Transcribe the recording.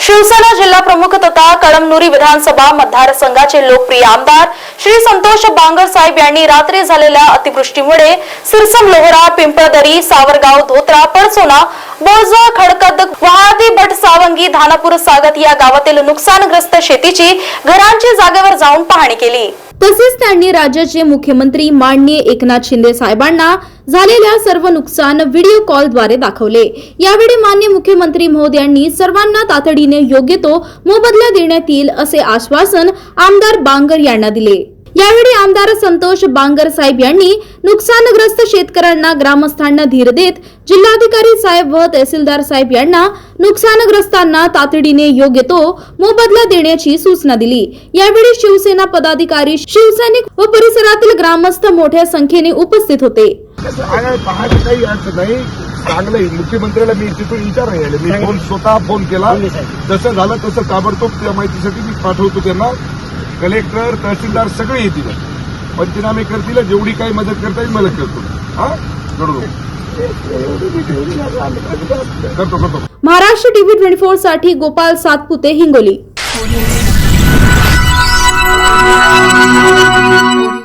शिवसेना जिल्हा प्रमुख तथा कळमनुरी विधानसभा मतदारसंघाचे लोकप्रिय आमदार श्री संतोष बांगर साहेब यांनी रात्री झालेल्या अतिवृष्टीमुळे सिरसम लोहरा पिंपळदरी सावरगाव धोत्रा पळसोना बोळजा खडकद वहादी भट सावंगी धानापूर सागत या गावातील नुकसानग्रस्त शेतीची घरांची जागेवर जाऊन पाहणी केली. तसेच त्यांनी राज्याचे मुख्यमंत्री माननीय एकनाथ शिंदे साहेबांना झालेल्या सर्व नुकसान व्हिडिओ कॉलद्वारे दाखवले. यावेळी मान्य मुख्यमंत्री महोदयांनी सर्वांना तातडीने योग्य तो मोबदला देण्यात येईल असे आश्वासन आमदार बांगर यांना दिले. यावेळी आमदार संतोष बांगर साहेब यांनी नुकसानग्रस्त शेतकऱ्यांना ग्रामस्थांना धीर देत जिल्हाधिकारी साहेब व तहसीलदार साहेब यांना नुकसानग्रस्तांना तातडीने योग्य तो मोबदला देण्याची सूचना दिली. यावेळी शिवसेना पदाधिकारी शिवसैनिक व परिसरातील ग्रामस्थ मोठ्या संख्येने उपस्थित होते. काही अर्थ नाही. मुख्यमंत्र्याला मी तिथून विचार नाही आले. मी फोन स्वतः फोन केला. जसं झालं तसं ताबडतोब त्या माहितीसाठी मी पाठवतो त्यांना. कलेक्टर तहसीलदार सगळे येतील. पंचनामे करतील जेवढी काही मदत करता येईल मदत करतो. हा? बरोबर करतो करतो. महाराष्ट्र टीव्ही ट्वेंटी फोरसाठी गोपाल सातपुते हिंगोली.